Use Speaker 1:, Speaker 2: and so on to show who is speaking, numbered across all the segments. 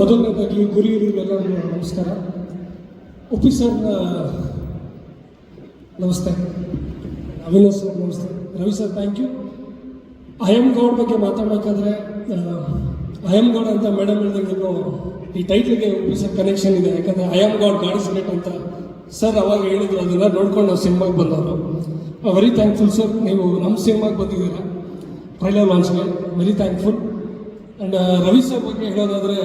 Speaker 1: ಮೊದಲನೇದಾಗಿ ಗುರಿ ಎಲ್ಲರಿಗೂ ನಮಸ್ಕಾರ. ಉಪ್ಪಿ ನಮಸ್ತೆ. ಅವಿನಾಶ್ ಸರ್, ನಮಸ್ತೆ. Ravi sir thank you I'm God ಬಗ್ಗೆ ಮಾತಾಡಬೇಕಾದ್ರೆ ಅಯಂ ಗೌಡ್ ಅಂತ ಮೇಡಮ್ ಹೇಳಿದಂಗೆ ಈ ಟೈಟ್ಲಿಗೆ ಉಪ್ಪಿ ಸರ್ ಕನೆಕ್ಷನ್ ಇದೆ. ಯಾಕಂದರೆ ಅಯಂ ಗೌಡ್ ಗಾಡ್ ಗ್ರೇಟ್ ಅಂತ ಸರ್ ಅವಾಗ ಹೇಳಿದ್ರು. ಅದನ್ನು ನೋಡ್ಕೊಂಡು ನಾವು ಸಿನಿಮಾಗೆ ಬಂದವರು. ವೆರಿ ಥ್ಯಾಂಕ್ಫುಲ್ ಸರ್ ನೀವು ನಮ್ಮ ಸಿನಿಮಾಗೆ ಬಂದಿದ್ದೀರಾ? Trailer ಲಾಂಚ್ಗೆ very thankful and Ravi sir ಬಗ್ಗೆ ಹೇಳೋದಾದರೆ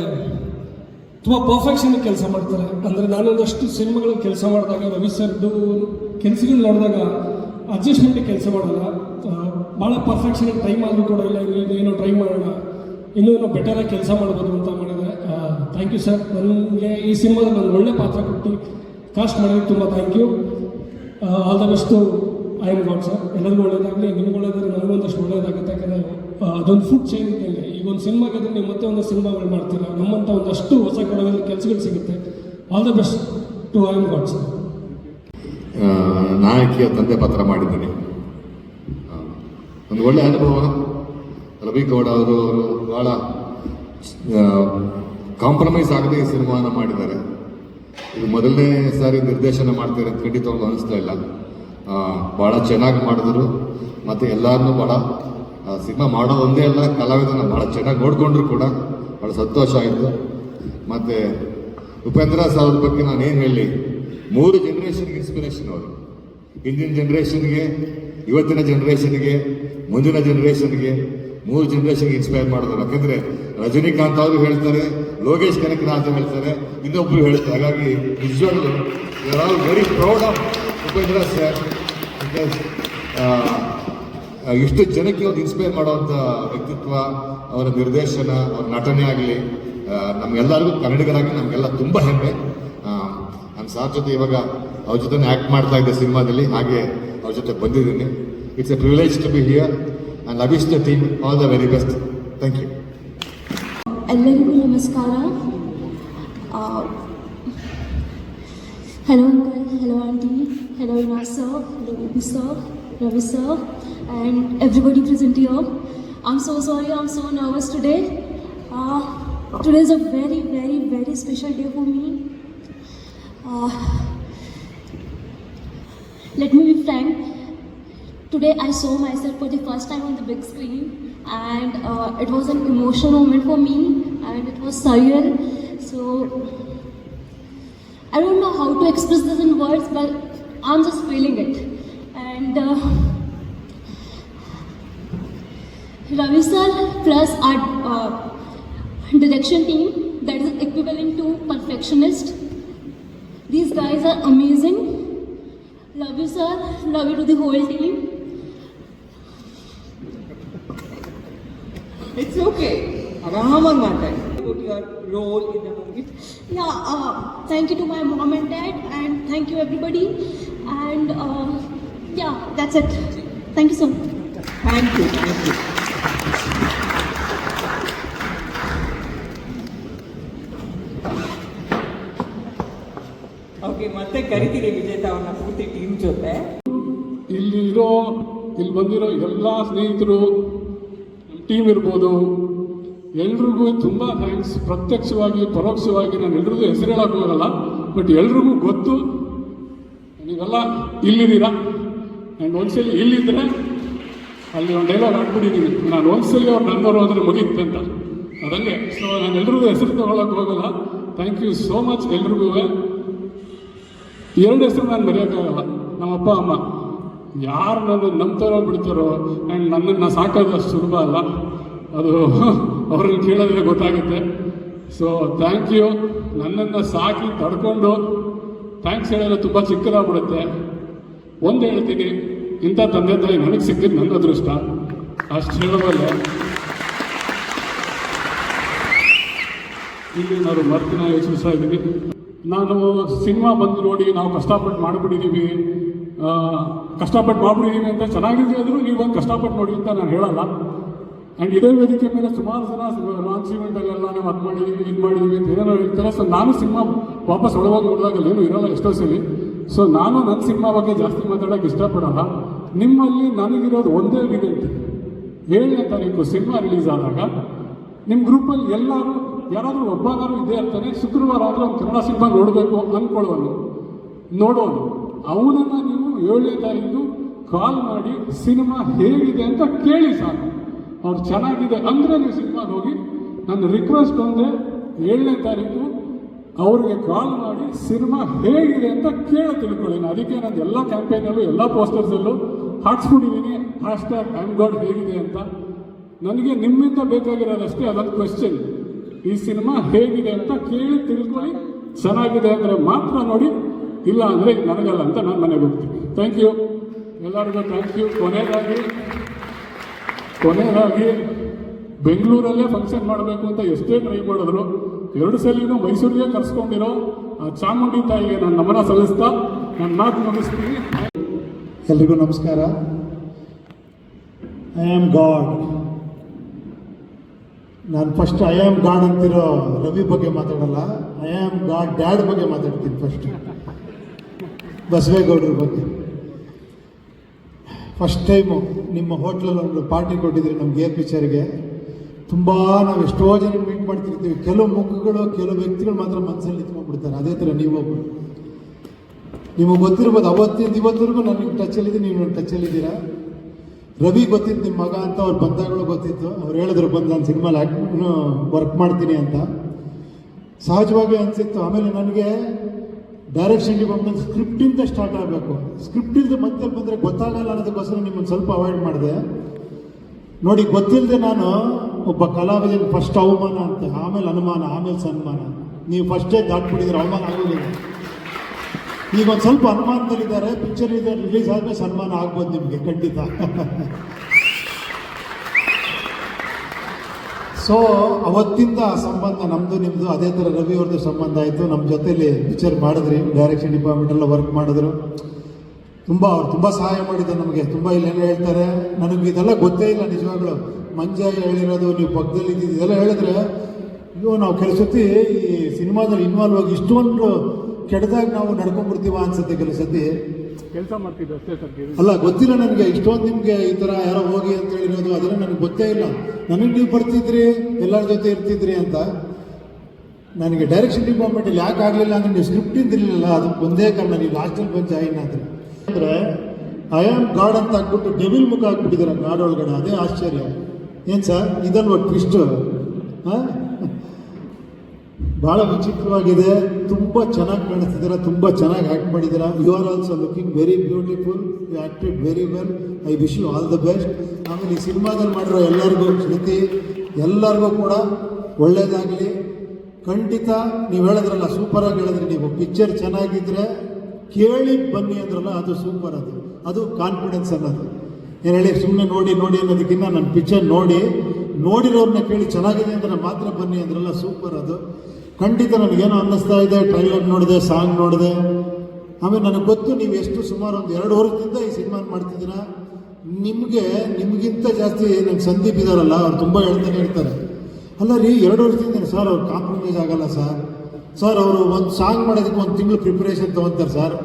Speaker 1: ತುಂಬ ಪರ್ಫೆಕ್ಷನ್ ಕೆಲಸ ಮಾಡ್ತಾರೆ. ಅಂದರೆ ನಾನೊಂದಷ್ಟು ಸಿನಿಮಾಗಳು ಕೆಲಸ ಮಾಡಿದಾಗ, ರವಿ ಸರ್ದು ಕೆಲಸಗಳು ನೋಡಿದಾಗ ಅಡ್ಜಸ್ಟ್ಮೆಂಟ್ ಕೆಲಸ ಮಾಡೋಲ್ಲ. ಭಾಳ ಪರ್ಫೆಕ್ಷನ್ ಟೈಮ್ ಆದರೂ ಕೂಡ ಇಲ್ಲ ಏನು ಟ್ರೈ ಮಾಡೋಣ, ಇನ್ನೂ ಏನೋ ಬೆಟರಾಗಿ ಕೆಲಸ ಮಾಡ್ಬೋದು ಅಂತ ಮಾಡಿದರೆ ಥ್ಯಾಂಕ್ ಯು ಸರ್ ನನಗೆ ಈ ಸಿನಿಮಾದಲ್ಲಿ ಒಂದು ಒಳ್ಳೆ ಪಾತ್ರ ಕೊಟ್ಟು ಕಾಸ್ಟ್ ಮಾಡೋದಕ್ಕೆ ತುಂಬ thank you all the best I am God sir ಎಲ್ಲರಿಗೂ ಒಳ್ಳೇದಾಗಲಿ, ನಿಮ್ಗೆ ಒಳ್ಳೇದಾಗಲಿ ನನಗೊಂದಷ್ಟು ಒಳ್ಳೇದಾಗುತ್ತೆ. ಯಾಕಂದರೆ ಅದೊಂದು ಫುಡ್ ಚೇಂಜ್ ಇದ್ದಂಗೆ ಈಗ ಒಂದು ಸಿನಿಮಾ ಗೆದ್ರೆ ನೀವು ಮತ್ತೆ ಒಂದು ಸಿನಿಮಾಗಳು ಮಾಡ್ತೀರಾ? ನಮ್ಮಂಥ ಒಂದಷ್ಟು ಹೊಸ ಕಡೆಗಳಲ್ಲಿ ಕೆಲಸಗಳು ಸಿಗುತ್ತೆ. All the best to I am
Speaker 2: God's ನಾಯಕಿಯ ತಂದೆ ಪಾತ್ರ ಮಾಡಿದ್ದೀನಿ. ಒಂದು ಒಳ್ಳೆ ಅನುಭವ. ರವಿ ಗೌಡ ಅವರು ಅವರು ಭಾಳ ಕಾಂಪ್ರಮೈಸ್ ಆಗದೆ ಈ ಸಿನಿಮಾನ ಮಾಡಿದ್ದಾರೆ. ಇದು ಮೊದಲನೇ ಸಾರಿ ನಿರ್ದೇಶನ ಮಾಡ್ತಾರೆ ಅಂತ ಖಂಡಿತವಾಗ್ಲೂ ಅನಿಸ್ತಾ ಇಲ್ಲ. ಭಾಳ ಚೆನ್ನಾಗಿ ಮಾಡಿದ್ರು. ಮತ್ತು ಎಲ್ಲರನ್ನೂ ಭಾಳ ಸಿನಿಮಾ ಮಾಡೋ ಒಂದೇ ಅಲ್ಲ, ಕಲಾವಿದನ ಭಾಳ ಚೆನ್ನಾಗಿ ನೋಡಿಕೊಂಡ್ರು ಕೂಡ. ಭಾಳ ಸಂತೋಷ ಆಯಿತು. ಮತ್ತು ಉಪೇಂದ್ರ ಸರ್ ಬಗ್ಗೆ ನಾನು ಏನು ಹೇಳಿ, ಮೂರು ಜನ್ರೇಷನ್ಗೆ ಇನ್ಸ್ಪಿರೇಷನ್ ಅವರು. ಹಿಂದಿನ ಜನ್ರೇಷನ್ಗೆ ಇವತ್ತಿನ ಜನ್ರೇಷನ್ಗೆ ಮುಂದಿನ ಜನ್ರೇಷನ್ಗೆ ಮೂರು ಜನ್ರೇಷನ್ಗೆ ಇನ್ಸ್ಪೈರ್ ಮಾಡಿದ್ರು. ಯಾಕೆಂದರೆ ರಜನಿಕಾಂತ್ ಅವರು ಹೇಳ್ತಾರೆ, ಲೋಕೇಶ್ ಕನಕನಾಥ್ ಹೇಳ್ತಾರೆ, ಇನ್ನೊಬ್ರು ಹೇಳ್ತಾರೆ. ಹಾಗಾಗಿ ನಿಜವಾಗ್ಲು all very proud of Upendra sir because ಇಷ್ಟು ಜನಕ್ಕೆ ಒಂದು ಇನ್ಸ್ಪೈರ್ ಮಾಡುವಂಥ ವ್ಯಕ್ತಿತ್ವ, ಅವರ ನಿರ್ದೇಶನ, ಅವರ ನಟನೆ ಆಗಲಿ ನಮಗೆಲ್ಲರಿಗೂ ಕನ್ನಡಿಗರಾಗಿ ನಮಗೆಲ್ಲ ತುಂಬ ಹೆಮ್ಮೆ. ನಾನು ಸಾರ್ ಜೊತೆ ಇವಾಗ ಅವ್ರ ಜೊತೆ ಆ್ಯಕ್ಟ್ ಮಾಡ್ತಾ ಇದ್ದೆ ಸಿನಿಮಾದಲ್ಲಿ, ಹಾಗೆ ಅವ್ರ ಜೊತೆ ಬಂದಿದ್ದೀನಿ. It's a privilege to be here and love the team all the very best thank you
Speaker 3: ಎಲ್ಲರಿಗೂ ನಮಸ್ಕಾರ. Hello uncle hello aunty hello sir hello sir Ravi sir and everybody present here. I'm so sorry, I'm so nervous today. Uh, today is a very, very, very special day for me. Uh, let me be frank. Today I saw myself for the first time on the big screen and uh, it was an emotional moment for me and it was surreal. So I don't know how to express this in words but I'm just feeling it. And uh, Ravi sir plus our uh, direction team that is equivalent to perfectionist. These guys are amazing. Love you sir, love you to the whole team.
Speaker 4: It's okay. What your role in the movie?
Speaker 3: Yeah, uh, thank you to my mom and dad, and thank you everybody. And uh, yeah, that's it. Thank you so much.
Speaker 4: Thank you. Thank you. Okay ಮತ್ತೆ ಕರಿತೀರಿ ವಿಜೇತ ಅವನ ಪೂರ್ತಿ team ಜೊತೆ.
Speaker 5: ಇಲ್ಲಿರೋ, ಇಲ್ಲಿ ಬಂದಿರೋ ಎಲ್ಲ ಸ್ನೇಹಿತರು ಟೀಮ್ ಇರ್ಬೋದು, ಎಲ್ರಿಗೂ ತುಂಬ ಥ್ಯಾಂಕ್ಸ್ ಪ್ರತ್ಯಕ್ಷವಾಗಿ, ಪರೋಕ್ಷವಾಗಿ ನಾನು ಎಲ್ರಿಗೂ ಹೆಸರು ಹೇಳಕ್ ಬಟ್ ಎಲ್ರಿಗೂ ಗೊತ್ತು. ನೀವೆಲ್ಲ ಇಲ್ಲಿದ್ದೀರಾ? ಆ್ಯಂಡ್ ಒಂದ್ಸಲಿ ಇಲ್ಲಿದ್ರೆ ಅಲ್ಲಿ ಒಂದು ಡೈಲಾಗ್ ಆಡ್ಬಿಟ್ಟಿದ್ದೀನಿ ನಾನು ಒಂದ್ಸಲಿ ಅವ್ರು ನನ್ನವರು ಅಂದರೆ ಮುಗೀತು ಅಂತ. ಅದಂಗೆ. ಸೊ ನಾನು ಎಲ್ರಿಗೂ ಹೆಸರು ತಗೊಳಕ್ಕೆ ಹೋಗಲ್ಲ. ಥ್ಯಾಂಕ್ ಯು ಸೋ ಮಚ್ ಎಲ್ರಿಗೂ. ಎರಡು ಹೆಸರು ನಾನು ಮರೆಯೋಕ್ಕಾಗಲ್ಲ ನಮ್ಮ ಅಪ್ಪ ಅಮ್ಮ. ಯಾರು ನನ್ನ ನಂಬ್ತಾರೋ ಬಿಡ್ತಾರೋ ಆ್ಯಂಡ್ ನನ್ನನ್ನು ಸಾಕೋದು ಅಷ್ಟು ಸುಲಭ ಅಲ್ಲ. ಅದು ಅವ್ರಿಗೆ ಕೇಳೋದ್ರೆ ಗೊತ್ತಾಗುತ್ತೆ. ಸೊ ಥ್ಯಾಂಕ್ ಯು ನನ್ನನ್ನು ಸಾಕಿ ತಡ್ಕೊಂಡು. ಥ್ಯಾಂಕ್ಸ್ ಹೇಳೋದು ತುಂಬ ಚಿಕ್ಕದಾಗ್ಬಿಡುತ್ತೆ. ಒಂದು ಹೇಳ್ತೀನಿ. ಇಂಥ ತಂದೆ ತಾಯಿ ನನಗೆ ಸಿಕ್ಕಿದ್ದು ನನ್ನ ಅದೃಷ್ಟ. ಅಷ್ಟು ಹೇಳಬಲ್ಲ ಇಲ್ಲಿ ನಾನು ಮರ್ತಿನ ಯೋಚಿಸ್ತಾ ಇದ್ದೀನಿ ನಾನು ಸಿನಿಮಾ ಬಂದು ನೋಡಿ ನಾವು ಕಷ್ಟಪಟ್ಟು ಮಾಡಿಬಿಟ್ಟಿದ್ದೀವಿ ಕಷ್ಟಪಟ್ಟು ಮಾಡಿಬಿಟ್ಟಿದ್ದೀವಿ ಅಂತ ಚೆನ್ನಾಗಿದೆ ಆದರೂ ನೀವು ಕಷ್ಟಪಟ್ಟು ನೋಡಿ ಅಂತ ನಾನು ಹೇಳಲ್ಲ. ಆ್ಯಂಡ್ ಇದೇ ವೇದಿಕೆ ಮೇಲೆ ಸುಮಾರು ಜನ ಲಾಂಚ್ ನಾವು ಅದು ಮಾಡಿದ್ದೀವಿ ಇದು ಮಾಡಿದ್ದೀವಿ ಅಂತ ಏನೇನೋ ಹೇಳ್ತಾರೆ. ಸೊ ನಾನು ಸಿನಿಮಾ ವಾಪಸ್ ಒಳಗೋಗಿ ನೋಡಿದಾಗ ಏನು ಇರಲ್ಲ ಎಷ್ಟೋ ಸಲ. ಸೊ ನಾನು ನನ್ನ ಸಿನಿಮಾ ಬಗ್ಗೆ ಜಾಸ್ತಿ ಮಾತಾಡೋಕ್ಕೆ ಇಷ್ಟಪಡಲ್ಲ. ನಿಮ್ಮಲ್ಲಿ ನನಗಿರೋದು ಒಂದೇ ವಿನಂತಿ. ಏಳನೇ ತಾರೀಕು ಸಿನಿಮಾ ರಿಲೀಸ್ ಆದಾಗ ನಿಮ್ಮ ಗ್ರೂಪಲ್ಲಿ ಎಲ್ಲರೂ, ಯಾರಾದರೂ ಒಬ್ಬನಾದ್ರೂ ಇದೇ ಅಂತಾನೆ ಶುಕ್ರವಾರ ಆದರೂ ಒಂದು ಕನ್ನಡ ಸಿನಿಮಾ ನೋಡಬೇಕು ಅಂದ್ಕೊಳ್ಳೋನು ನೋಡೋನು. ಅವನನ್ನು ನೀವು ಏಳನೇ ತಾರೀಕು ಕಾಲ್ ಮಾಡಿ ಸಿನಿಮಾ ಹೇಗಿದೆ ಅಂತ ಕೇಳಿ ಸಾಕು. ಅವ್ರು ಚೆನ್ನಾಗಿದೆ ಅಂದರೆ ನೀವು ಸಿನಿಮಾಗೆ ಹೋಗಿ. ನನ್ನ ರಿಕ್ವೆಸ್ಟ್ ಅಂದರೆ ಏಳನೇ ತಾರೀಕು ಅವ್ರಿಗೆ ಕಾಲ್ ಮಾಡಿ ಸಿನಿಮಾ ಹೇಗಿದೆ ಅಂತ ಕೇಳಿ ತಿಳ್ಕೊಳ್ಳಿ. ನಾನು ಅದಕ್ಕೆ ನಾನು ಎಲ್ಲ ಕ್ಯಾಂಪೇನಲ್ಲೂ ಎಲ್ಲ ಪೋಸ್ಟರ್ಸಲ್ಲೂ ಹಾಕ್ಸ್ಬಿಟ್ಟಿದ್ದೀನಿ ಹ್ಯಾಶ್ ಟ್ಯಾಗ್ ಐಮ್ ಗಾಡ್ ಹೇಗಿದೆ ಅಂತ. ನನಗೆ ನಿಮ್ಮಿಂದ ಬೇಕಾಗಿರೋದಷ್ಟೇ ಅದೊಂದು ಕ್ವೆಶ್ಚನ್ ಈ ಸಿನಿಮಾ ಹೇಗಿದೆ ಅಂತ ಕೇಳಿ ತಿಳ್ಕೊಳ್ಳಿ. ಚೆನ್ನಾಗಿದೆ ಅಂದರೆ ಮಾತ್ರ ನೋಡಿ. ಇಲ್ಲ ಅಂದರೆ ನನಗಲ್ಲ ಅಂತ ನಾನು ಮನೆಗೆ ಹೋಗ್ತೀನಿ. ಥ್ಯಾಂಕ್ ಯು ಎಲ್ಲರಿಗೂ ಥ್ಯಾಂಕ್ ಯು ಕೊನೆಯದಾಗಿ ಕೊನೆಯದಾಗಿ ಬೆಂಗಳೂರಲ್ಲೇ ಫಂಕ್ಷನ್ ಮಾಡಬೇಕು ಅಂತ ಎಷ್ಟೇ ಟ್ರೈ ಮಾಡಿದ್ರು. ಎರಡು ಸಲಿನೂ ಮೈಸೂರಿಗೆ ಕರ್ಸ್ಕೊಂಡಿರೋ ಚಾಮುಂಡಿ ತಾಯಿಗೆ ನಾನು ನಮನ ಸಲ್ಲಿಸ್ತಾ ನನ್ನ ಮಾತು ಮುಗಿಸ್ತೀನಿ.
Speaker 6: ಎಲ್ರಿಗೂ ನಮಸ್ಕಾರ. ಐ ಆಮ್ ಗಾಡ್ ನಾನು ಫಸ್ಟ್ ಐ ಆಮ್ ಗಾಡ್ ಅಂತಿರೋ ರವಿ ಬಗ್ಗೆ ಮಾತಾಡಲ್ಲ. ಐ ಆಮ್ ಗಾಡ್ ಡ್ಯಾಡ್ ಬಗ್ಗೆ ಮಾತಾಡ್ತೀನಿ ಫಸ್ಟ್ ಬಸವೇಗೌಡರ ಬಗ್ಗೆ. ಫಸ್ಟ್ ಟೈಮು ನಿಮ್ಮ ಹೋಟ್ಲಲ್ಲಿ ಒಂದು ಪಾರ್ಟಿ ಕೊಟ್ಟಿದ್ರಿ ನಮ್ಗೆ ಗೇರ್ ಪಿಕ್ಚರ್ಗೆ ತುಂಬ ನಾವು ಎಷ್ಟೋ ಜನ ಮೀಟ್ ಮಾಡ್ತಿರ್ತೀವಿ. ಕೆಲವು ಮುಖಗಳು, ಕೆಲವು ವ್ಯಕ್ತಿಗಳು ಮಾತ್ರ ಮನಸ್ಸಲ್ಲಿ ನಿಂತ್ಕೊಂಡ್ಬಿಡ್ತಾರೆ. ಅದೇ ಥರ ನೀವೊಬ್ಬರು ನಿಮಗೆ ಗೊತ್ತಿರ್ಬೋದು, ಅವತ್ತಿಂದ ಇವತ್ತರೆಗೂ ನನಗೆ ಟಚಲ್ಲಿದ್ದೀನಿ ನೀವು ನನ್ನ ಟಚಲ್ಲಿದ್ದೀರಾ ರವಿ ಗೊತ್ತಿತ್ತು ನಿಮ್ಮ ಮಗ ಅಂತ, ಅವ್ರು ಬಂದಾಗಲೂ ಗೊತ್ತಿತ್ತು. ಅವ್ರು ಹೇಳಿದ್ರು, ಬಂದು ನಾನು ಸಿನಿಮಾಲಿ ಆ್ಯಕ್ಟ್ ವರ್ಕ್ ಮಾಡ್ತೀನಿ ಅಂತ. ಸಹಜವಾಗಿ ಅನಿಸಿತ್ತು. ಆಮೇಲೆ ನನಗೆ ಡೈರೆಕ್ಷನ್ ನನ್ನ ಸ್ಕ್ರಿಪ್ಟಿಂದ ಸ್ಟಾರ್ಟ್ ಆಗಬೇಕು. ಸ್ಕ್ರಿಪ್ಟಿಂದ ಮತ್ತೆ ಬಂದರೆ ಗೊತ್ತಾಗಲ್ಲ ಅನ್ನೋದಕ್ಕೋಸ್ಕರ ನಿಮ್ಮನ್ನು ಸ್ವಲ್ಪ ಅವಾಯ್ಡ್ ಮಾಡಿದೆ. ನೋಡಿ ಗೊತ್ತಿಲ್ಲದೆ ನಾನು ಒಬ್ಬ ಕಲಾವಿದನ ಫಸ್ಟ್ ಅವಮಾನ ಅಂತ, ಆಮೇಲೆ ಅನುಮಾನ, ಆಮೇಲೆ ಸನ್ಮಾನ. ನೀವು ಫಸ್ಟೇ ದಾಟ್ಬಿಟ್ಟಿದ್ರೆ ಅವಮಾನ ಆಗೋದಿಲ್ಲ. ಈಗ ಒಂದು ಸ್ವಲ್ಪ ಅನುಮಾನದಲ್ಲಿದ್ದಾರೆ ಪಿಕ್ಚರ್ ಇದೆ ರಿಲೀಸ್ ಆದಮೇಲೆ ಸನ್ಮಾನ ಆಗ್ಬೋದು ನಿಮಗೆ, ಖಂಡಿತ. ಸೊ ಅವತ್ತಿಂದ ಸಂಬಂಧ ನಮ್ಮದು ನಿಮ್ಮದು ಅದೇ ಥರ ರವಿ ಅವ್ರದ್ದು ಸಂಬಂಧ ಆಯಿತು. ನಮ್ಮ ಜೊತೆಲಿ ಪಿಕ್ಚರ್ ಮಾಡಿದ್ರಿ ಡೈರೆಕ್ಷನ್ ಡಿಪಾರ್ಟ್ಮೆಂಟ್ ಎಲ್ಲ ವರ್ಕ್ ಮಾಡಿದ್ರು. ತುಂಬ, ಅವ್ರು ತುಂಬ ಸಹಾಯ ಮಾಡಿದ್ದಾರೆ ನಮಗೆ, ತುಂಬ ಇಲ್ಲೇನೋ ಹೇಳ್ತಾರೆ. ನನಗೆ ಇದೆಲ್ಲ ಗೊತ್ತೇ ಇಲ್ಲ ನಿಜವಾಗ್ಲು. ಮಂಜ ಹೇಳಿರೋದು ನೀವು ಪಕ್ಕದಲ್ಲಿ ಇದ್ದಿದ್ದು ಇದೆಲ್ಲ ಹೇಳಿದ್ರೆ ಅಯ್ಯೋ ನಾವು ಕೆಲವು ಸತಿ ಈ ಸಿನಿಮಾದಲ್ಲಿ ಇನ್ವಾಲ್ವ್ ಆಗಿ ಇಷ್ಟೊಂದು ಕೆಟ್ಟದಾಗಿ ನಾವು ನಡ್ಕೊಂಡ್ಬಿಡ್ತೀವ ಅನ್ಸುತ್ತೆ ಕೆಲವು ಸತಿ
Speaker 5: ಕೆಲಸ ಮಾಡ್ತಿದ್ದೆ ಅಷ್ಟೇ ಸರ್
Speaker 6: ಅಲ್ಲ ಗೊತ್ತಿಲ್ಲ ನನಗೆ ಇಷ್ಟೊಂದು ನಿಮಗೆ ಈ ಥರ ಯಾರೋ ಹೋಗಿ ಅಂತ ಹೇಳಿರೋದು ಅದೆಲ್ಲ ನನಗೆ ಗೊತ್ತೇ ಇಲ್ಲ. ನನಗೆ ನೀವು ಬರ್ತಿದ್ರಿ ಎಲ್ಲರ ಜೊತೆ ಇರ್ತಿದ್ರಿ ಅಂತ. ನನಗೆ ಡೈರೆಕ್ಷನ್ ಡಿಪಾರ್ಟ್ಮೆಂಟಲ್ಲಿ ಯಾಕೆ ಆಗಲಿಲ್ಲ ಅಂದರೆ ನೀವು ಸ್ಕ್ರಿಪ್ಟ್ ಇದ್ದಿರಲಿಲ್ಲ ಅದಕ್ಕೆ ಒಂದೇ ಕಾರಣ ನೀವು ಲಾಸ್ಟಲ್ಲಿ ಬಂದು ಜಾಯಿನ್ ಆದ್ರೆ. ಅಂದರೆ ಐ ಆಮ್ ಗಾಡ್ ಅಂತ ಹಾಕ್ಬಿಟ್ಟು ಡೆವಿಲ್ ಮುಖ ಹಾಕ್ಬಿಟ್ಟಿದ್ದಾರೆ ಗಾಡ್ ಒಳಗಡೆ ಅದೇ ಆಶ್ಚರ್ಯ. ಏನು ಸರ್? ಇದನ್ನು ಟ್ವಿಸ್ಟು ಹಾಂ? ಭಾಳ ವಿಚಿತ್ರವಾಗಿದೆ. ತುಂಬ ಚೆನ್ನಾಗಿ ಕಾಣಿಸ್ತಿದ್ದೀರಾ? ತುಂಬ ಚೆನ್ನಾಗಿ ಆ್ಯಕ್ಟ್ ಮಾಡಿದ್ದೀರಾ? You are also looking very beautiful you acted very well I wish you all the best ಆಮೇಲೆ ಈ ಸಿನಿಮಾದಲ್ಲಿ ಮಾಡಿರೋ ಎಲ್ಲರಿಗೂ ಶ್ರುತಿ ಎಲ್ಲರಿಗೂ ಕೂಡ ಒಳ್ಳೆಯದಾಗಲಿ ಖಂಡಿತ ನೀವು ಹೇಳಿದ್ರಲ್ಲ ಸೂಪರಾಗಿ ಹೇಳಿದ್ರಿ ನೀವು ಪಿಕ್ಚರ್ ಚೆನ್ನಾಗಿದ್ದರೆ ಕೇಳಿ ಬನ್ನಿ ಅಂದ್ರಲ್ಲ ಅದು ಸೂಪರ್ ಅದು. ಅದು ಕಾನ್ಫಿಡೆನ್ಸ್ ಅನ್ನೋದು. ಏನು ಹೇಳಿ ಸುಮ್ಮನೆ ನೋಡಿ ನೋಡಿ ಅನ್ನೋದಕ್ಕಿಂತ ನನ್ನ ಪಿಕ್ಚರ್ ನೋಡಿ ನೋಡಿರೋರನ್ನ ಕೇಳಿ ಚೆನ್ನಾಗಿದೆ ನಾನು ಮಾತ್ರ ಬನ್ನಿ ಅಂದ್ರೆಲ್ಲ ಸೂಪರ್ ಅದು. ಖಂಡಿತ ನನಗೇನೋ ಅನ್ನಿಸ್ತಾ ಇದೆ ಟ್ರೈಲರ್ ನೋಡಿದೆ ಸಾಂಗ್ ನೋಡಿದೆ. ಆಮೇಲೆ ನನಗೆ ಗೊತ್ತು ನೀವು ಎಷ್ಟು ಸುಮಾರು ಒಂದು ಎರಡು ವರ್ಷದಿಂದ ಈ ಸಿನಿಮಾ ಮಾಡ್ತಿದ್ದೀರಾ. ನಿಮಗೆ, ನಿಮಗಿಂತ ಜಾಸ್ತಿ ನನಗೆ ಸಂದೀಪ್ ಇದಾರಲ್ಲ, ಅವ್ರು ತುಂಬ ಹೇಳ್ತಾನೆ ಇರ್ತಾರೆ. ಅಲ್ಲ ರೀ, ಎರಡು ವರ್ಷದಿಂದ ಸರ್ ಅವ್ರು ಕಾಂಪ್ರಮೈಸ್ ಆಗಲ್ಲ ಸರ್. ಸರ್ ಅವರು ಒಂದು ಸಾಂಗ್ ಮಾಡೋದಕ್ಕೆ ಒಂದು ತಿಂಗಳು ಪ್ರಿಪ್ರೇಷನ್ ತೊಗೊತಾರೆ ಸರ್.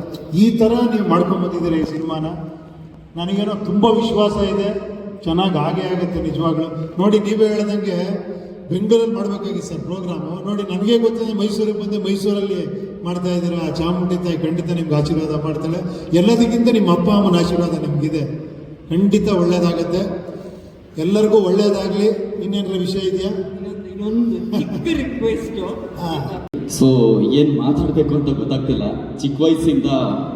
Speaker 6: ಈ ಥರ ನೀವು ಮಾಡ್ಕೊಂಬಂದಿದ್ದೀರಾ ಈ ಸಿನಿಮಾನ ನನಗೇನೋ ತುಂಬ ವಿಶ್ವಾಸ ಇದೆ. ಚೆನ್ನಾಗಿ ಆಗೇ ಆಗುತ್ತೆ ನಿಜವಾಗ್ಲೂ. ನೋಡಿ ನೀವೇ ಹೇಳ್ದಂಗೆ ಬೆಂಗಳೂರಲ್ಲಿ ಮಾಡಬೇಕಾಗಿತ್ತು ಸರ್ ಪ್ರೋಗ್ರಾಮು. ನೋಡಿ ನನಗೆ ಗೊತ್ತಿದೆ ಮೈಸೂರಿಗೆ ಬಂದೆ ಮೈಸೂರಲ್ಲಿ ಮಾಡ್ತಾ ಇದ್ದೀರಾ. ಚಾಮುಂಡಿ ತಾಯಿ ಖಂಡಿತ ನಿಮ್ಗೆ ಆಶೀರ್ವಾದ ಮಾಡ್ತಾಳೆ. ಎಲ್ಲದಕ್ಕಿಂತ ನಿಮ್ಮ ಅಪ್ಪ ಅಮ್ಮನ ಆಶೀರ್ವಾದ ನಿಮಗಿದೆ. ಖಂಡಿತ ಒಳ್ಳೇದಾಗತ್ತೆ. ಎಲ್ಲರಿಗೂ ಒಳ್ಳೇದಾಗಲಿ. ಇನ್ನೇನರ ವಿಷಯ ಇದೆಯಾ?
Speaker 4: ಇನ್ನೊಂದು ಚಿಕ್ಕ ರಿಕ್ವೆಸ್ಟು
Speaker 6: ಹಾಂ.
Speaker 7: ಸೊ ಏನು ಮಾತಾಡಬೇಕು ಅಂತ ಗೊತ್ತಾಗ್ತಿಲ್ಲ. ಚಿಕ್ಕ ವಯಸ್ಸಿಂದ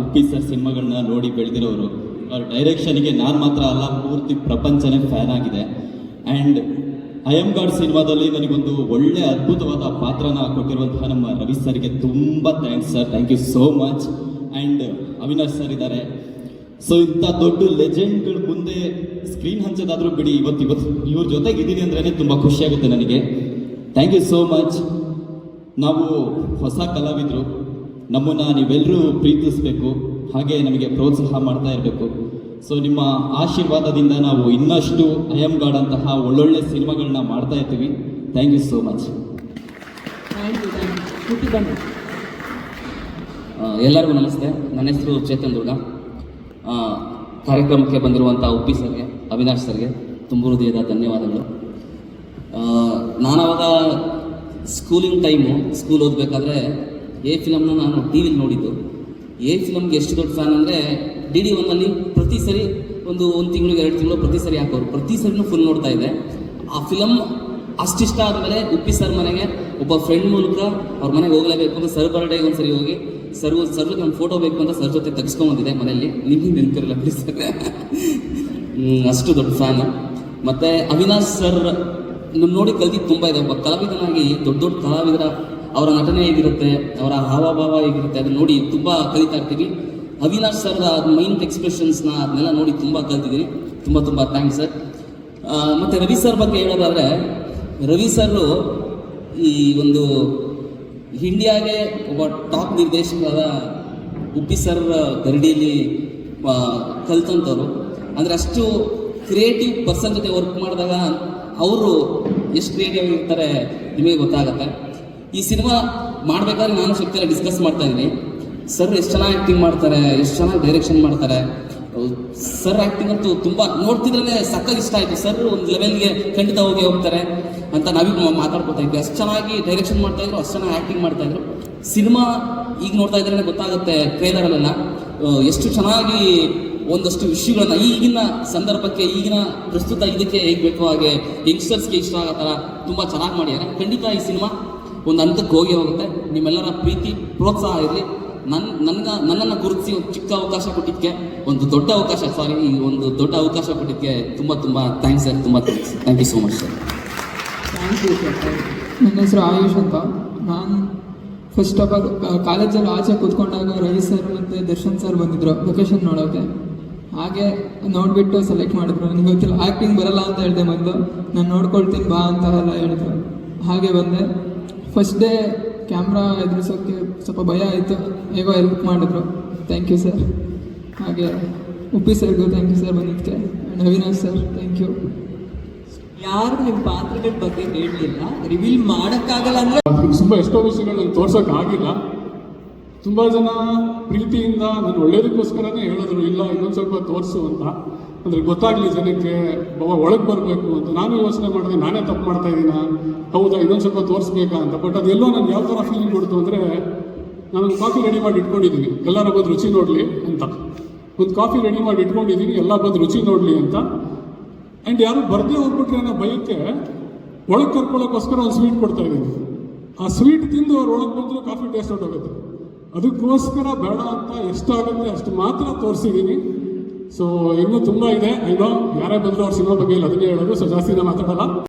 Speaker 7: ಉಪ್ಪಿ ಸರ್ ಸಿನಿಮಾಗಳನ್ನ ನೋಡಿ ಬೆಳೆದಿರೋರು. ಅವ್ರ ಡೈರೆಕ್ಷನ್ಗೆ ನಾನು ಮಾತ್ರ ಅಲ್ಲ, ಪೂರ್ತಿ ಪ್ರಪಂಚನೇ ಫ್ಯಾನ್ ಆಗಿದೆ. ಆ್ಯಂಡ್ ಐ ಎಂ ಗಾಡ್ ಸಿನಿಮಾದಲ್ಲಿ ನನಗೊಂದು ಒಳ್ಳೆ ಅದ್ಭುತವಾದ ಪಾತ್ರನ ಕೊಟ್ಟಿರುವಂತಹ ನಮ್ಮ ರವಿ ಸರ್ಗೆ ತುಂಬ thanks sir thank you so much and Avinash sir ಇದ್ದಾರೆ. ಸೊ ಇಂಥ ದೊಡ್ಡ ಲೆಜೆಂಡ್ಗಳ ಮುಂದೆ ಸ್ಕ್ರೀನ್ ಹಂಚೋದಾದರೂ ಬಿಡಿ, ಇವತ್ತು ಇವತ್ತು ಇವ್ರ ಜೊತೆಗೆ ಇದ್ದೀನಿ ಅಂದ್ರೇ ತುಂಬ ಖುಷಿಯಾಗುತ್ತೆ ನನಗೆ. ಥ್ಯಾಂಕ್ ಯು ಸೋ ಮಚ್ ನಾವು ಹೊಸ ಕಲಾವಿದರು. ನಮ್ಮನ್ನು ನೀವೆಲ್ಲರೂ ಪ್ರೀತಿಸಬೇಕು. ಹಾಗೆ ನಮಗೆ ಪ್ರೋತ್ಸಾಹ ಮಾಡ್ತಾ ಇರಬೇಕು. ಸೊ ನಿಮ್ಮ ಆಶೀರ್ವಾದದಿಂದ ನಾವು ಇನ್ನಷ್ಟು ಐ ಎಂ ಗಾಡ್ ಅಂತಹ ಒಳ್ಳೊಳ್ಳೆ ಸಿನಿಮಾಗಳನ್ನ ಮಾಡ್ತಾ ಇರ್ತೀವಿ. Thank you so much
Speaker 4: thank you thank you ಹುಟ್ಟಿ ಬನ್ನಿ.
Speaker 8: ಆ, ಎಲ್ಲರಿಗೂ ನಮಸ್ತೆ. ನನ್ನ ಹೆಸರು ಚೇತನ್ ದುರ್ಗ. ಆ, ಕಾರ್ಯಕ್ರಮಕ್ಕೆ ಬಂದಿರುವಂಥ ಉಪ್ಪಿ ಸರ್ಗೆ ಅವಿನಾಶ್ ಸರ್ಗೆ ತುಂಬ ಹೃದಯದ ಧನ್ಯವಾದಗಳು. ಆ, ನಾನವಾಗ ಸ್ಕೂಲಿಂಗ್ ಟೈಮು ಸ್ಕೂಲ್ ಓದಬೇಕಾದ್ರೆ ಎ ಫಿಲಮ್ನ ನಾನು ಟಿ ವಿಲಿ ನೋಡಿದ್ದು. ಎ ಫಿಲಮ್ಗೆ ಎಷ್ಟು ದೊಡ್ಡ ಫ್ಯಾನ್ ಅಂದರೆ ಡಿ ಡಿ ಒನ್ನಲ್ಲಿ ಪ್ರತಿ ಸರಿ ಒಂದು ಒಂದು ತಿಂಗಳಿಗೆ ಎರಡು ತಿಂಗಳು ಪ್ರತಿ ಸರಿ ಹಾಕೋರು. ಪ್ರತಿ ಸರಿನೂ ಫುಲ್ ನೋಡ್ತಾ ಇದೆ. ಆ ಫಿಲಮ್ ಅಷ್ಟಿಷ್ಟ ಆದಮೇಲೆ ಉಪ್ಪಿ ಸರ್ ಮನೆಗೆ ಒಬ್ಬ ಫ್ರೆಂಡ್ ಮೂಲಕ ಅವ್ರ ಮನೆಗೆ ಹೋಗಲೇಬೇಕು ಅಂತ ಸರ್ ಬರ್ಡೇಗೆ ಒಂದು ಸರಿ ಹೋಗಿ ಸರ್ ಸರ್ ನನ್ನ ಫೋಟೋ ಬೇಕು ಅಂತ ಸರ್ ಜೊತೆ ತೆಗೆಸ್ಕೊಂಬಂದಿದೆ ಮನೆಯಲ್ಲಿ. ನಿಮಗೆ ನೆನಪಿರಲ್ಲ ಪ್ಲೀಸ್ ಅಷ್ಟು ದೊಡ್ಡ ಫ್ಯಾನ್ ಮತ್ತು ಅವಿನಾಶ್ ಸರ್ ನೋಡಿ ಕಲ್ತಿದ್ದು ತುಂಬ ಇದೆ. ಒಬ್ಬ ಕಲಾವಿದನಾಗಿ ದೊಡ್ಡ ದೊಡ್ಡ ಕಲಾವಿದರ ಅವರ ನಟನೆ ಹೇಗಿರುತ್ತೆ, ಅವರ ಹಾವಭಾವ ಹೇಗಿರುತ್ತೆ ಅದನ್ನ ನೋಡಿ ತುಂಬ ಕಲಿತಾ ಇರ್ತೀವಿ ಅವಿನಾಶ್ ಸರ್ ಮೈಂಡ್ ಎಕ್ಸ್ಪ್ರೆಷನ್ಸ್ನ ಅದನ್ನೆಲ್ಲ ನೋಡಿ ತುಂಬ ಕಲ್ತಿದ್ದೀನಿ. ತುಂಬ ತುಂಬ ಥ್ಯಾಂಕ್ಸ್ ಸರ್ ಮತ್ತು ರವಿ ಸರ್ ಬಗ್ಗೆ ಹೇಳೋದಾದರೆ, ರವಿ ಸರ್ ಈ ಒಂದು ಇಂಡಿಯಾಗೆ ಒಬ್ಬ ಟಾಪ್ ನಿರ್ದೇಶಕರಾದ ಉಪ್ಪಿ ಸರ್ ಗರಡಿಯಲ್ಲಿ ಕಲ್ತಂಥವ್ರು ಅಂದರೆ ಅಷ್ಟು ಕ್ರಿಯೇಟಿವ್ ಪರ್ಸನ್ ಜೊತೆ ವರ್ಕ್ ಮಾಡಿದಾಗ ಅವರು ಎಷ್ಟು ಕ್ರಿಯೇಟಿವ್ ಇರ್ತಾರೆ ನಿಮಗೆ ಗೊತ್ತಾಗುತ್ತೆ. ಈ ಸಿನಿಮಾ ಮಾಡಬೇಕಾದ್ರೆ ನಾನು ಶಕ್ತಿಯಲ್ಲಿ ಡಿಸ್ಕಸ್ ಮಾಡ್ತಾ ಇದ್ದೀನಿ. ಸರ್ ಎಷ್ಟು ಚೆನ್ನಾಗಿ ಆ್ಯಕ್ಟಿಂಗ್ ಮಾಡ್ತಾರೆ, ಎಷ್ಟು ಚೆನ್ನಾಗಿ ಡೈರೆಕ್ಷನ್ ಮಾಡ್ತಾರೆ. ಸರ್ ಆಕ್ಟಿಂಗ್ ಅಂತೂ ತುಂಬ ನೋಡ್ತಿದ್ರೆ ಸಕ್ಕ ಇಷ್ಟ ಆಯಿತು. ಸರ್ ಒಂದು ಲೆವೆಲ್ಗೆ ಖಂಡಿತ ಹೋಗಿ ಹೋಗ್ತಾರೆ ಅಂತ ನಾವೀಗ ಮಾತಾಡ್ಕೊತಾ ಇದ್ವಿ. ಅಷ್ಟು ಚೆನ್ನಾಗಿ ಡೈರೆಕ್ಷನ್ ಮಾಡ್ತಾ ಇದ್ರು, ಅಷ್ಟು ಚೆನ್ನಾಗಿ ಆ್ಯಕ್ಟಿಂಗ್ ಮಾಡ್ತಾ ಇದ್ರು. ಸಿನಿಮಾ ಈಗ ನೋಡ್ತಾ ಇದ್ರೆ ಗೊತ್ತಾಗುತ್ತೆ ಟ್ರೈಲರಲ್ಲೆಲ್ಲ ಎಷ್ಟು ಚೆನ್ನಾಗಿ ಒಂದಷ್ಟು ವಿಷಯಗಳನ್ನ ಈಗಿನ ಸಂದರ್ಭಕ್ಕೆ, ಈಗಿನ ಪ್ರಸ್ತುತ ಇದಕ್ಕೆ ಹೇಗೆ ಬೇಕೋ ಹಾಗೆ ಯಂಗ್ಸ್ಟರ್ಸ್ಗೆ ಇಷ್ಟ ಆಗೋ ಥರ ತುಂಬ ಚೆನ್ನಾಗಿ ಮಾಡಿದ್ದಾರೆ. ಖಂಡಿತ ಈ ಸಿನಿಮಾ ಒಂದು ಹಂತಕ್ಕೆ ಹೋಗಿ ಹೋಗುತ್ತೆ. ನಿಮ್ಮೆಲ್ಲರ ಪ್ರೀತಿ, ಪ್ರೋತ್ಸಾಹ ಇರಲಿ. ನನ್ನ ನನ್ನ ನನ್ನನ್ನು ಗುರುತಿಸಿ ಒಂದು ಚಿಕ್ಕ ಅವಕಾಶ ಕೊಟ್ಟಿದ್ದಕ್ಕೆ, ಒಂದು ದೊಡ್ಡ ಅವಕಾಶ ಸಾರಿ ಒಂದು ದೊಡ್ಡ ಅವಕಾಶ ಕೊಟ್ಟಿದ್ದಕ್ಕೆ ತುಂಬ ತುಂಬ ಥ್ಯಾಂಕ್ಸ್ ಸರ್, ತುಂಬ thanks thank you so much sir.
Speaker 4: Thank you sir
Speaker 9: ನನ್ನ ಹೆಸರು ಆಯುಷ್ ಅಂತ. ನಾನು ಫಸ್ಟ್ ಆಫ್ ಆಲ್ ಕಾಲೇಜಲ್ಲಿ ಆಚೆ ಕೂತ್ಕೊಂಡಾಗ ರವಿ ಸರ್ ಮತ್ತು ದರ್ಶನ್ ಸರ್ ಬಂದಿದ್ರು ಲೊಕೇಶನ್ ನೋಡೋಕ್ಕೆ ಹಾಗೆ ನೋಡಿಬಿಟ್ಟು ಸೆಲೆಕ್ಟ್ ಮಾಡಿದ್ರು. ನನಗೆ ಗೊತ್ತಿಲ್ಲ ಆ್ಯಕ್ಟಿಂಗ್ ಬರಲ್ಲ ಅಂತ ಹೇಳಿದೆ ಮೊದಲು. ನಾನು ನೋಡ್ಕೊಳ್ತೀನಿ ಬಾ ಅಂತ ಎಲ್ಲ ಹೇಳಿದ್ರು. ಹಾಗೆ ಬಂದೆ. ಫಸ್ಟ್ ಡೇ ಕ್ಯಾಮ್ರಾ ಎದುರಿಸೋಕ್ಕೆ ಸ್ವಲ್ಪ ಭಯ ಆಯಿತು. ಹೇಗೋ ಹೆಲ್ಪ್ ಮಾಡಿದ್ರು. ಥ್ಯಾಂಕ್ ಯು ಸರ್ ಹಾಗೆ ಉಪ್ಪಿ ಸರ್ಗೂ ಥ್ಯಾಂಕ್ ಯು ಸರ್ ಬಂದಿದ್ದಕ್ಕೆ. And Avinash sir thank you
Speaker 4: ಯಾರು ನಿಮ್ಮ ಪಾತ್ರಗಳ ಬಗ್ಗೆ ಹೇಳಲಿಲ್ಲ ರಿವೀಲ್ ಮಾಡೋಕ್ಕಾಗಲ್ಲ ಅಂದರೆ?
Speaker 5: ತುಂಬ ಎಷ್ಟೋ ವಿಷಯಗಳು ನಂಗೆ ತೋರ್ಸೋಕ್ಕಾಗಿಲ್ಲ ತುಂಬ ಜನ ಪ್ರೀತಿಯಿಂದ ನಾನು ಒಳ್ಳೇದಕ್ಕೋಸ್ಕರನೇ ಹೇಳಿದ್ರು ಇಲ್ಲ ಇನ್ನೊಂದು ಸ್ವಲ್ಪ ತೋರಿಸು ಅಂತ. ಅಂದರೆ ಗೊತ್ತಾಗಲಿ ಜನಕ್ಕೆ ಬಾಬಾ ಒಳಗೆ ಬರಬೇಕು ಅಂತ. ನಾನು ಯೋಚನೆ ಮಾಡಿದೆ, ನಾನೇ ತಪ್ಪು ಮಾಡ್ತಾ ಇದ್ದೀನ? ಹೌದಾ, ಇನ್ನೊಂದು ಸ್ವಲ್ಪ ತೋರಿಸ್ಬೇಕಾ ಅಂತ. ಬಟ್ ಅದೆಲ್ಲೋ ನಾನು ಯಾವ ಥರ ಫೀಲಿಂಗ್ ಕೊಡ್ತು ಅಂದರೆ, ನಾನು ಕಾಫಿ ರೆಡಿ ಮಾಡಿ ಇಟ್ಕೊಂಡಿದ್ದೀನಿ. ಎಲ್ಲರ ಬಂದು ರುಚಿ ನೋಡಲಿ ಅಂತ. ಒಂದು ಕಾಫಿ ರೆಡಿ ಮಾಡಿ ಇಟ್ಕೊಂಡಿದ್ದೀನಿ, ಎಲ್ಲ ಬಂದು ರುಚಿ ನೋಡಲಿ ಅಂತ. ಆ್ಯಂಡ್ ಯಾರು ಬರದೇ ಹೋಗ್ಬಿಟ್ರೆ ಅನ್ನೋ ಭಯಕ್ಕೆ ಒಳಗೆ ಕರ್ಕೊಳ್ಳೋಕ್ಕೋಸ್ಕರ ಒಂದು ಸ್ವೀಟ್ ಕೊಡ್ತಾ ಇದ್ದೀನಿ. ಆ ಸ್ವೀಟ್ ತಿಂದು ಅವ್ರು ಒಳಗೆ ಬಂದರೂ ಕಾಫಿ ಟೇಸ್ಟ್ ಆಗುತ್ತೆ. ಅದಕ್ಕೋಸ್ಕರ ಬೇಡ ಅಂತ ಎಷ್ಟಾಗುತ್ತೆ ಅಷ್ಟು ಮಾತ್ರ ತೋರಿಸಿದ್ದೀನಿ. ಸೊ ಇನ್ನೂ ತುಂಬ ಇದೆ. ಐನೋ ಯಾರೇ ಬಂದರೂ ಅವ್ರ ಸಿನಿಮಾ ಬಗ್ಗೆ ಇಲ್ಲ, ಅದನ್ನೇ ಹೇಳೋದು. ಸೊ ಜಾಸ್ತಿ ನಾನು ಮಾತಾಡಲ್ಲ.